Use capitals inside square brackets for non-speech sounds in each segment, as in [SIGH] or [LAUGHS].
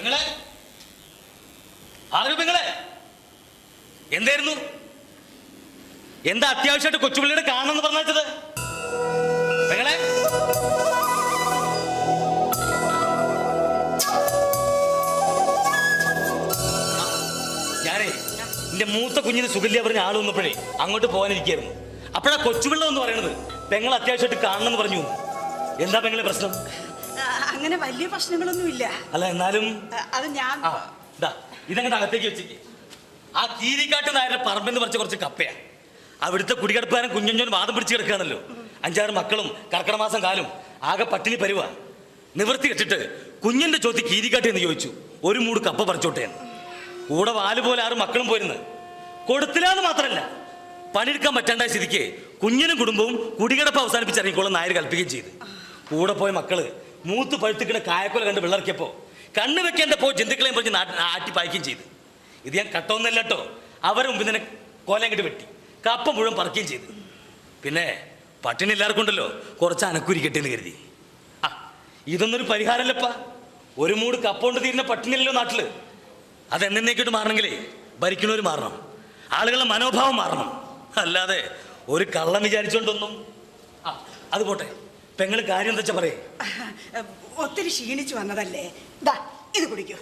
പെങ്ങളെ? ആളുകൾ പെങ്ങളെ? എന്തായിരുന്നു? എന്താ അത്യാവശ്യമായിട്ട് കൊച്ചുപിള്ളിയുടെ കാണണമെന്ന് പറഞ്ഞത്? പെങ്ങളെ? ഞാനേ എന്റെ മൂത്ത കുഞ്ഞിന് സുഖല്യ പറഞ്ഞ ആൾ വന്നപ്പോഴേ അങ്ങോട്ട് പോകാനിരിക്കായിരുന്നു അപ്പോഴാ കൊച്ചുപിള്ള എന്ന് പറയുന്നത് പെങ്ങൾ അത്യാവശ്യമായിട്ട് കാണണമെന്ന് പറഞ്ഞു. എന്താ പെങ്ങളെ പ്രശ്നം? അങ്ങനെ വലിയ പ്രശ്നങ്ങളൊന്നുമില്ല അല്ല എന്നാലും അത് ഞാൻ ഇതങ്ങനെ അകത്തേക്ക് വെച്ചേക്ക് ആ കീരിക്കാട്ട് നായരുടെ പറമ്പെന്ന് പറിച്ച കുറച്ച് കപ്പയാ. അവിടുത്തെ കുടികിടപ്പുകാരൻ കുഞ്ഞുഞ്ഞോൻ വാദം പിടിച്ച് കിടക്കുകയാണല്ലോ. അഞ്ചാറ് മക്കളും കർക്കടമാസം കാലും ആകെ പട്ടിണി പരുവാ. നിവൃത്തി കെട്ടിട്ട് കുഞ്ഞിന്റെ ചോദ്യം കീരിക്കാട്ടി എന്ന് ചോദിച്ചു. ഒരു മൂട് കപ്പ പറിച്ചോട്ടെ കൂടെ വാൽ പോലെ ആറ് മക്കളും പോയിരുന്നു. കൊടുത്തില്ലാന്ന് മാത്രമല്ല പണിയെടുക്കാൻ പറ്റാണ്ടായ സ്ഥിതിക്ക് കുഞ്ഞിനും കുടുംബവും കുടികിടപ്പ് അവസാനിപ്പിച്ചിറങ്ങിക്കോളും നായർ കൽപ്പിക്കുകയും ചെയ്ത്. കൂടെ പോയ മക്കൾ മൂത്ത് പഴുത്തിക്കുന്ന കായക്കൊല കണ്ട് വിളർക്കിയപ്പോ കണ്ണ് വെക്കേണ്ട പോ ജന്തുക്കളെയും പറഞ്ഞ് ആട്ടി പായിക്കുകയും ചെയ്തു. ഇത് ഞാൻ കട്ടൊന്നല്ല കേട്ടോ അവരെ മുമ്പിൽ തന്നെ കോലം അങ്ങോട്ട് വെട്ടി. കപ്പ മുഴുവൻ പറക്കുകയും ചെയ്തു. പിന്നെ പട്ടിണി എല്ലാവർക്കും ഉണ്ടല്ലോ. കുറച്ച് അനക്കുരി കെട്ടിയെന്ന് കരുതി. ആ ഇതൊന്നൊരു പരിഹാരമല്ലപ്പാ. ഒരു മൂട് കപ്പ കൊണ്ട് തീരുന്ന പട്ടിണിയല്ലോ നാട്ടിൽ. അത് എന്നേക്കിട്ട് മാറണമെങ്കിലേ ഭരിക്കണവർ മാറണം. ആളുകളുടെ മനോഭാവം മാറണം. അല്ലാതെ ഒരു കള്ളം വിചാരിച്ചുകൊണ്ടൊന്നും ആ അത് പോട്ടെ. പെങ്ങൾ കാര്യം എന്താ പറയേ? ഒത്തിരി ക്ഷീണിച്ചു വന്നതല്ലേ. ദാ ഇത് കുടിക്കൂ.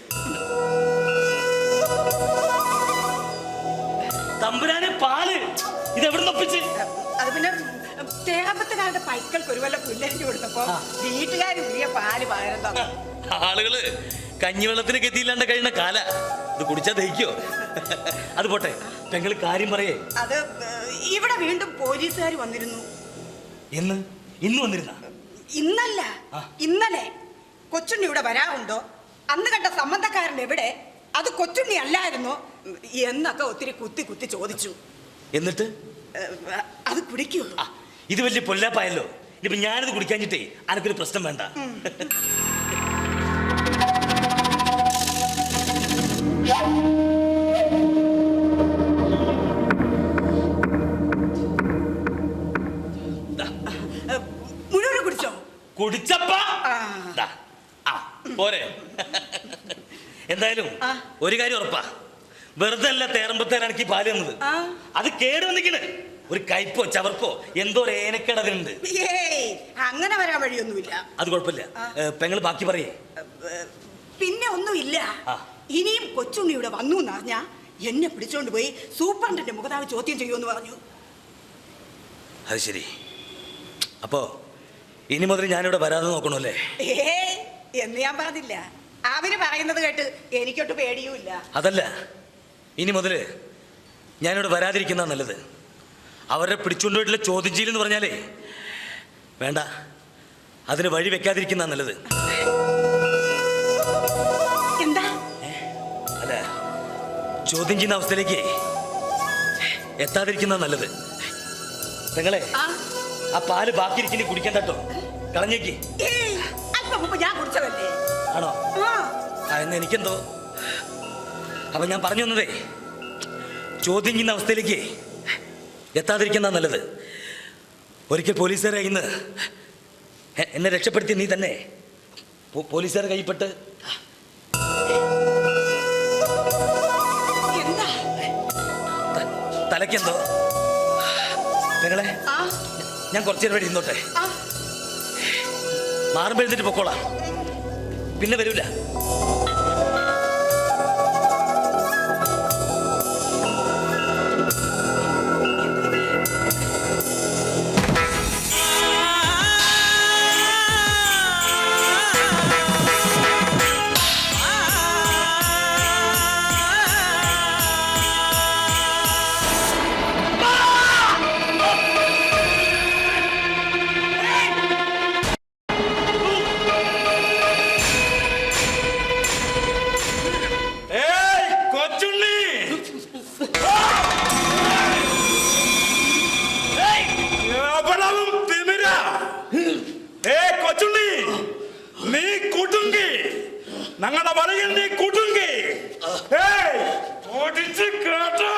തമ്പുരാനെ പാൽ. ഇത് എവിടെ ഒപ്പിച്ച്? അത് പിന്നെ തേപ്പത്തുകാരുടെ പൈക്കൾക്ക് ഒരു വല്ല പുല്ലരിഞ്ഞു കൊടുത്തപ്പോ വീട്ടുകാർ പുതിയ പാൽ പകരം തന്നു ആളുകൾ കഞ്ഞിവെള്ളത്തിന് ഗതിയില്ലാണ്ട് കഴിയുന്ന കാല. ഇത് കുടിച്ചാ ദഹിക്കോ? അത് പോട്ടെ പെങ്ങൾ കാര്യം പറയേ. അത് ഇവിടെ വീണ്ടും പോലീസുകാർ വന്നിരുന്നു. എന്ന്? ഇന്ന് വന്നിരുന്ന? ഇന്നല്ല. ഇന്നലെ കൊച്ചുണ്ണി ഇവിടെ വരാറുണ്ടോ? അന്ന് കണ്ട സംബന്ധക്കാരൻ എവിടെ? അത് കൊച്ചുണ്ണി അല്ലായിരുന്നു. എന്നൊക്കെ ഒത്തിരി കുത്തി കുത്തി ചോദിച്ചു. എന്നിട്ട്? അത് കുടിക്കൂ ഇത് വലിയ പൊല്ലാപ്പായല്ലോ. ഇനിയിപ്പോ ഞാനിത് കുടിക്കാഞ്ഞിട്ടേ അനക്കൊരു പ്രശ്നം വേണ്ട. [LAUGHS] പോരെ. എന്തായാലും ഒരു കാര്യം ഉറപ്പാ. വെറുതെ അല്ല തേറമ്പത്തേനാണ് ഈ പാൽ തന്നത്. അത് കേട് വന്നിക്കണ് ഒരു കയ്പോ ചവർപ്പോ എന്തോ ഒരു ഏനക്കേട് അതിനുണ്ട് അങ്ങനെ വരാൻ വഴിയൊന്നുമില്ല. അത് കുഴപ്പമില്ല. പെങ്ങൾ ബാക്കി പറയേ. പിന്നെ ഒന്നുമില്ല. ഇനിയും കൊച്ചുണ്ണി ഇവിടെ വന്നു എന്നറിഞ്ഞ എന്നെ പിടിച്ചോണ്ട് പോയി സൂപ്രണ്ടിന്റെ മുഖതാവ് ചോദ്യം ചെയ്യുമെന്ന് പറഞ്ഞു. അത് ശരി. അപ്പോ ഇനി മുതൽ ഞാനിവിടെ വരാതെ നോക്കണമല്ലേ? ഏ എന്ന് ഞാൻ പറഞ്ഞില്ല. അവർ പറയുന്നത് കേട്ട് എനിക്കൊട്ട് പേടിയുമില്ല. അതല്ല. ഇനി മുതൽ ഞാനിവിടെ വരാതിരിക്കുന്ന നല്ലത്. അവരെ പിടിച്ചുകൊണ്ടുപോയിട്ടുള്ള ചോദ്യം ചെയ്യലെന്ന് പറഞ്ഞാലേ വേണ്ട. അതിന് വഴി വെക്കാതിരിക്കുന്ന നല്ലത്. എന്താ? അല്ല ചോദ്യം ചെയ്യുന്ന അവസ്ഥയിലേക്ക് എത്താതിരിക്കുന്ന നല്ലത്. നിങ്ങളെ ആ? പാൽ ബാക്കിയിരിക്കുന്ന കുടിക്കാൻ തട്ടോ. കളഞ്ഞേക്ക്. മുമ്പ് ഞാൻ കുടിച്ചതല്ലേ? ആണോ? ആ. ആ എന്ന് എനിക്കെന്തോ? അപ്പൊ ഞാൻ പറഞ്ഞു വന്നതേ ചോദ്യം ചെയ്യുന്ന അവസ്ഥയിലേക്ക് എത്താതിരിക്കുന്ന നല്ലത്. ഒരിക്കൽ പോലീസുകാരെ ഇന്ന് എന്നെ രക്ഷപ്പെടുത്തി നീ തന്നെ പോലീസുകാരെ കൈപ്പെട്ട് തലക്കെന്തോ നിങ്ങളെ ഞാൻ കുറച്ചു നേരം ഇവിടെ ഇരുന്നോട്ടെ. മാറുമ്പോൾ പൊക്കോളാം. പിന്നെ വരൂല. ഞങ്ങളുടെ വലയിൽ നീ കുടുങ്ങി. ഓടിച്ച് കേട്ടോ.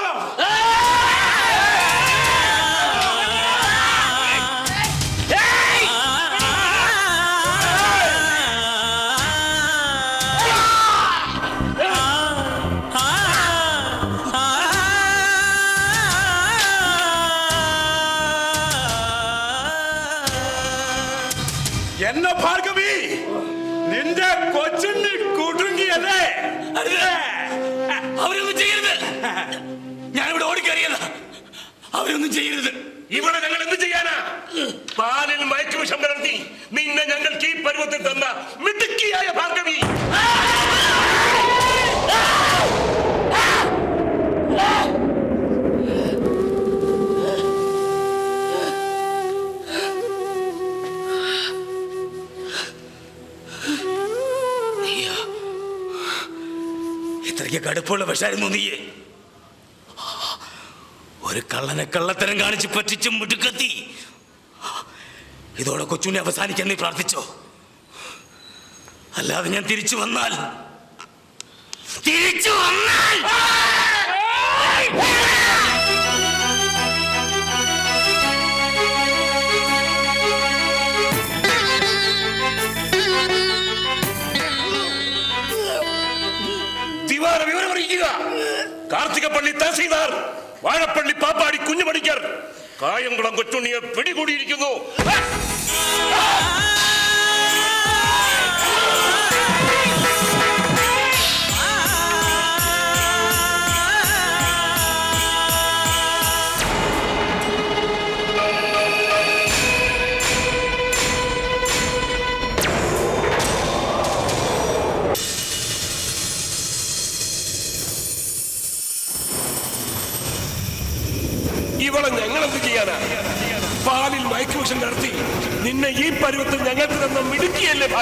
എന്നെ ഭാർഗവി അവരൊന്നും ചെയ്യരുത്. ഇവിടെ ഞങ്ങൾ എന്ത് ചെയ്യാനാ? പാലിൽ മയക്കുവിഷം കലർത്തി നിന്നെ ഞങ്ങൾക്ക് ഈ പരുവത്തിൽ തന്ന മിടുക്കിയായ ഭാർഗവി? ഇത്രയ്ക്ക് കടുപ്പുള്ള വിഷായിരുന്നു നീയെ ഒരു കള്ളനെ കള്ളത്തരം കാണിച്ച് പറ്റിച്ചും മുടുക്കത്തി ഇതോടെ കൊച്ചുണ്ണി അവസാനിക്കാൻ നീ പ്രാർത്ഥിച്ചോ? അല്ലാതെ ഞാൻ തിരിച്ചു വന്നാൽ തിരിച്ചു വന്നാൽ അറിയിക്കുക. കാർത്തികപ്പള്ളി തഹസീൽദാർ വാഴപ്പള്ളി പാപ്പാടി കുഞ്ഞുമണിക്കർ കായംകുളം കൊച്ചുണ്ണിയെ പിടികൂടിയിരിക്കുന്നു.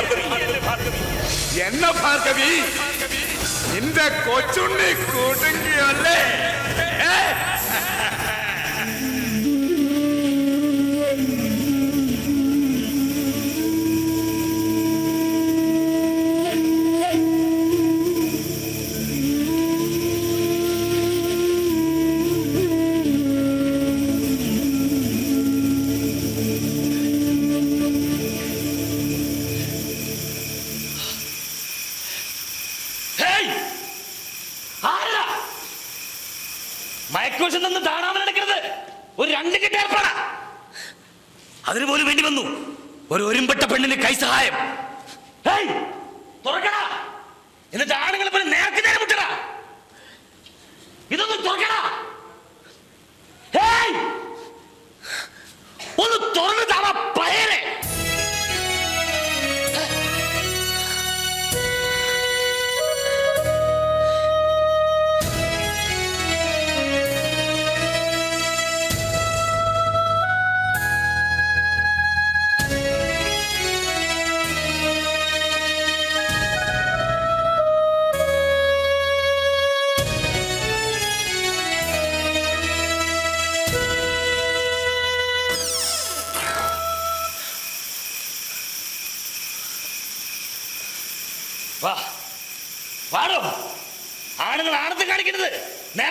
മിടുക്കിയല്ലേ ഭാർഗവി എന്ന ഭാർഗവി നിന്റെ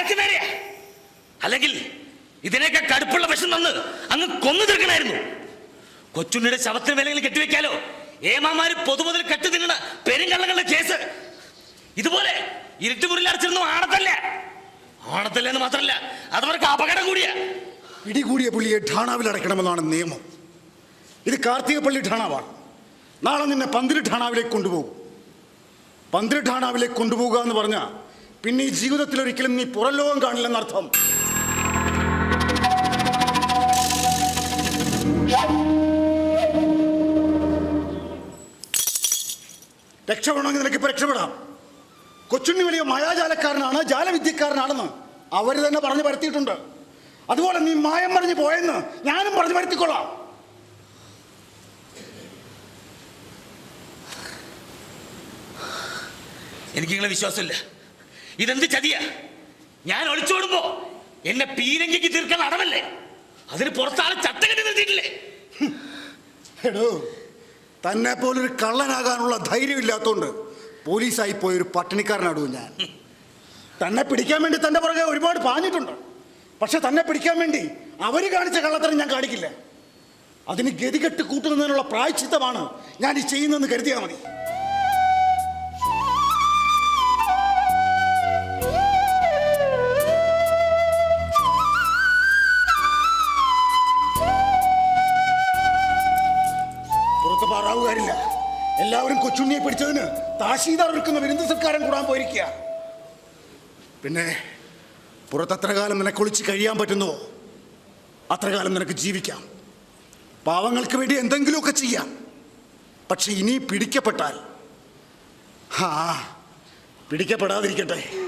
നേർക്ക് നേരെയാ അല്ലെങ്കിൽ ഇതിനേക്കാൾ കടുപ്പുള്ള വിഷം തന്ന് അങ്ങ് കൊന്നു തീർക്കണായിരുന്നു. കൊച്ചുണ്ണിയുടെ ശവത്തിന് വിലയിൽ കെട്ടിവെക്കാലോ. ഏമാമാര് പൊതുമുതൽ കെട്ടി തിന്നണ പെരുങ്കള്ളങ്ങളുടെ കേസ്. ഇതുപോലെ ഇരുട്ടുമുറിൽ അടച്ചിരുന്നു ആണത്തല്ല. ആണത്തല്ല എന്ന് മാത്രമല്ല അതവർക്ക് അപകടം കൂടിയാ. പിടികൂടിയ പുള്ളിയെ ഠാണാവിൽ അടയ്ക്കണമെന്നാണ് നിയമം. ഇത് കാർത്തികപ്പള്ളി ഠാണാവാണ്. നാളെ നിന്നെ പന്തിരി ഠാണാവിലേക്ക് കൊണ്ടുപോകും. പന്തിരി ഠാണാവിലേക്ക് കൊണ്ടുപോകുക എന്ന് പറഞ്ഞാൽ പിന്നെ ഈ ജീവിതത്തിൽ ഒരിക്കലും നീ പുറം ലോകം കാണില്ലെന്നർത്ഥം രക്ഷപ്പെടണമെങ്കിൽ നിനക്ക് ഇപ്പൊ രക്ഷപ്പെടാം. കൊച്ചുണ്ണി വലിയ മായാജാലക്കാരനാണ് ജാലവിദ്യക്കാരനാണെന്ന് അവർ തന്നെ പറഞ്ഞു പരത്തിയിട്ടുണ്ട്. അതുപോലെ നീ മായം പറഞ്ഞു പോയെന്ന് ഞാനും പറഞ്ഞു പരത്തിക്കൊള്ളാം. എനിക്ക് നിങ്ങളെ വിശ്വാസമില്ല. ഇതെന്ത് ചതിയ? ഞാൻ ഒളിച്ചോടുമ്പോ എന്നെ പീരങ്കിക്ക് തീർക്കാൻ അടവല്ലേ അതിന് പുറത്താളെ ചട്ടകെട്ടി നിർത്തിയിട്ടില്ലേ? എടോ തന്നെ പോലൊരു കള്ളനാകാനുള്ള ധൈര്യം ഇല്ലാത്തോണ്ട് പോലീസായി പോയൊരു പട്ടിണിക്കാരനാടൂ ഞാൻ? തന്നെ പിടിക്കാൻ വേണ്ടി തന്റെ പുറകെ ഒരുപാട് പാഞ്ഞിട്ടുണ്ട്. പക്ഷെ തന്നെ പിടിക്കാൻ വേണ്ടി അവർ കാണിച്ച കള്ളത്തരം ഞാൻ കാണിക്കില്ല. അതിന് ഗതികെട്ട് കൂട്ടുന്നതിനുള്ള പ്രായച്ചിത്തമാണ് ഞാൻ ഈ ചെയ്യുന്നതെന്ന് കരുതിയാൽ മതി. പാറാവുകാരില്ല എല്ലാവരും കൊച്ചു കൊച്ചുണ്ണിയെ പിടിച്ചതിന് താശീദാർ ഒരുക്കുന്ന വിരുന്ന് സൽക്കാരം കൂടാൻ പോയിരിക്കുക. പിന്നെ പുറത്തത്ര കാലം നിനക്ക് ഒളിച്ച് കഴിയാൻ പറ്റുന്നുവോ? അത്ര കാലം നിനക്ക് ജീവിക്കാം. പാവങ്ങൾക്ക് വേണ്ടി എന്തെങ്കിലുമൊക്കെ ചെയ്യാം. പക്ഷെ ഇനി പിടിക്കപ്പെട്ടാൽ ആ പിടിക്കപ്പെടാതിരിക്കട്ടെ.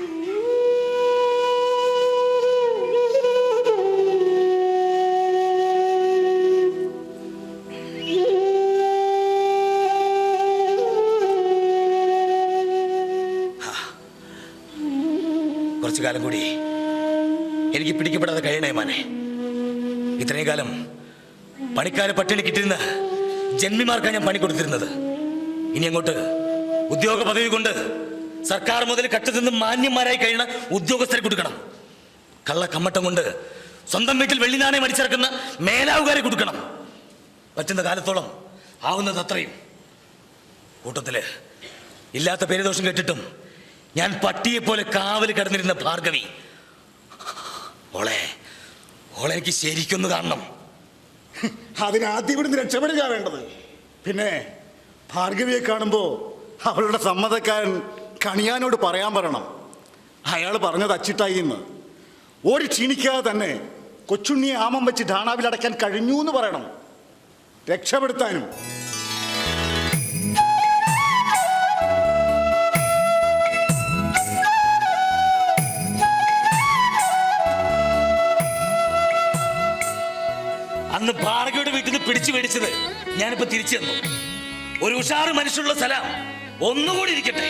കുറച്ചു കാലം കൂടി എനിക്ക് പിടിക്കപ്പെടാതെ കഴിയണേ മാനെ. ഇത്രയും കാലം പണിക്കാരെ പട്ടിണി കിട്ടിരുന്ന ജന്മിമാർക്കാണ് ഞാൻ പണി കൊടുത്തിരുന്നത്. ഇനി അങ്ങോട്ട് ഉദ്യോഗ പദവി കൊണ്ട് സർക്കാർ മുതൽ കട്ടത്തിൽ മാന്യന്മാരായി കഴിയുന്ന ഉദ്യോഗസ്ഥരെ കൊടുക്കണം. കള്ള കമ്മട്ടം കൊണ്ട് സ്വന്തം വീട്ടിൽ വെള്ളിനാണയം അടിച്ചിറക്കുന്ന മേലാവുകാരെ കൊടുക്കണം. പറ്റുന്ന കാലത്തോളം ആവുന്നത് അത്രയും. കൂട്ടത്തിൽ ഇല്ലാത്ത പേരുദോഷം കേട്ടിട്ടും ഞാൻ പട്ടിയെ പോലെ കാവൽ കിടന്നിരുന്ന ഭാർഗവി. ഓളെ ഓളെ എനിക്ക് ശരിക്കൊന്ന് കാണണം. അതിനാദ്യം ഇവിടുന്ന് രക്ഷപ്പെടുക വേണ്ടത്. പിന്നെ ഭാർഗവിയെ കാണുമ്പോൾ അവളുടെ സമ്മതക്കാരൻ കണിയാനോട് പറയാൻ പറയണം. അയാൾ പറഞ്ഞത് അച്ചിട്ടായി എന്ന്. ഓടി ക്ഷീണിക്കാതെ തന്നെ കൊച്ചുണ്ണിയെ ആമം വെച്ച് ഡാണാവിൽ അടയ്ക്കാൻ കഴിഞ്ഞു എന്ന് പറയണം. രക്ഷപ്പെടുത്താനും. പിടിച്ചു മേടിച്ചത് ഞാനിപ്പോ തിരിച്ചു തന്നു. ഒരു ഉഷാറ് മനുഷ്യനുള്ള സ്ഥലം ഒന്നുകൂടി ഇരിക്കട്ടെ.